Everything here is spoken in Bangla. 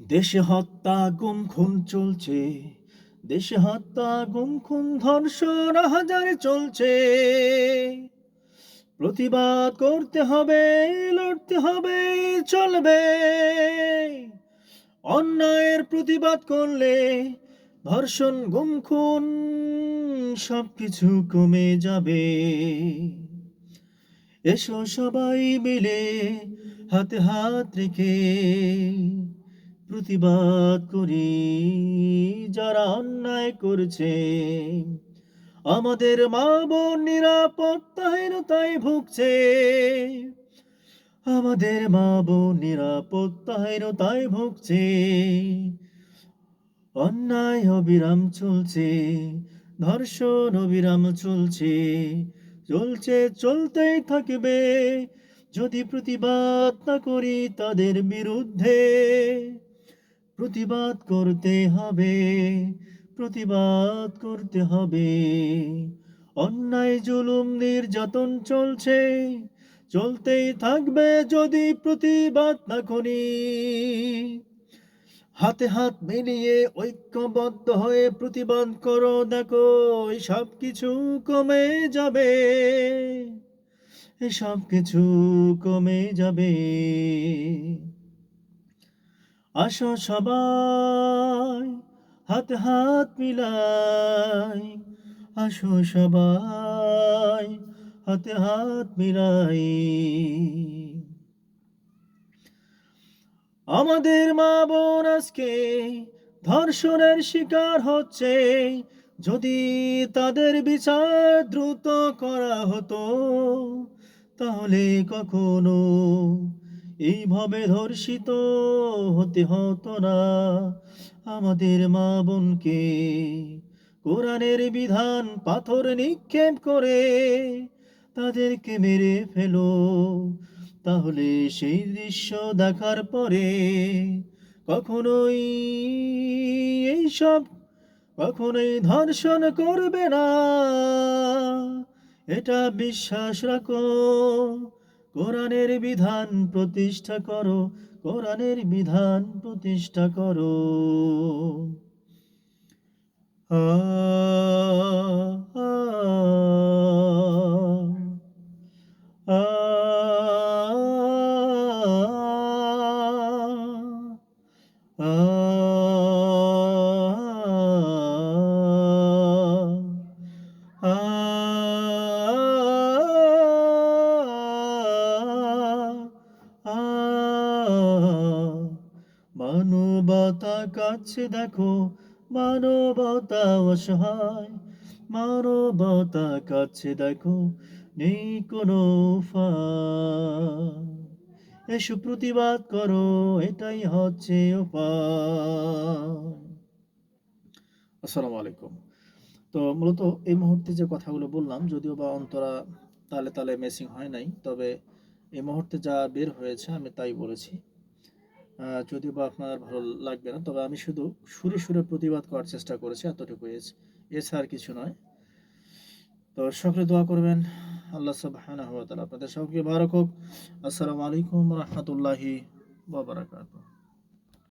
দেশে হত্যা, গুম, খুন চলছে। দেশে হত্যা, গুম, খুন, ধর্ষণ হাজারে চলছে। প্রতিবাদ করতে হবে, লড়তে হবে, চলবে। অন্যায়ের প্রতিবাদ করলে ধর্ষণ, গুম, খুন সবকিছু কমে যাবে। এসো সবাই মিলে হাতে হাত রেখে প্রতিবাদ করি, যারা অন্যায় করছে। আমাদের মা বোন নিরাপত্তাহীনতায় ভুগছে। আমাদের মা বোন নিরাপত্তাহীনতায় ভুগছে। অন্যায় অবিরাম চলছে, ধর্ষণ অবিরাম চলছে। চলছে, চলতেই থাকবে। যদি প্রতিবাদ না করি তাদের বিরুদ্ধে প্রতিবাদ করতে হবে, প্রতিবাদ করতে হবে। অন্যায়, জুলুম, নির্যাতন চলছে, চলতেই থাকবে যদি প্রতিবাদ না করি। হাতে হাত মিলিয়ে ঐক্যবদ্ধ হয়ে প্রতিবাদ করো, দেখো সব কিছু কমে যাবে। সব কিছু কমে যাবে। আসো সবাই, হাত হাত মিলাই। আসো সবাই, হাতে হাত মিলাই। আমাদের মা বোন আজকে ধর্ষণের শিকার হচ্ছে। যদি তাদের বিচার দ্রুত করা হতো, তাহলে কখনো এইভাবে ধর্ষিত হতে হতো না। আমাদের মা বোনকে কোরআনের বিধান, পাথর নিক্ষেপ করে তাদেরকে মেরে ফেলো। তাহলে সেই দৃশ্য দেখার পরে কখনোই এইসব কখনোই ধর্ষণ করবে না। এটা বিশ্বাস রাখো। কোরআনের বিধান প্রতিষ্ঠা করো কোরআনের বিধান প্রতিষ্ঠা করো। আ, মানবতা কাছে দেখো, মানবতা অসহায়। মানবতা কাছে দেখো, নেই কোনো এসো প্রতিবাদ করো, এটাই হচ্ছে উপায়। আসসালামু আলাইকুম। তো মূলত এই মুহূর্তে যে কথাগুলো বললাম, যদিও বা অন্তরা তালে তালে মেসিং হয় নাই, তবে এই মুহূর্তে যা বের হয়েছে আমি তাই বলেছি। যদিও বা আপনার ভালো লাগবে না, তবে আমি শুধু সুরে সুরে প্রতিবাদ করার চেষ্টা করেছি এতটুকু এছাড়া আর কিছু নয়। তো সকলে দোয়া করবেন, আল্লাহ সব হ্যাঁ আপনাদের সবকে বারক হোক। আসসালামু আলাইকুম রহমতুল্লাহি ওয়া বারাকাতুহু।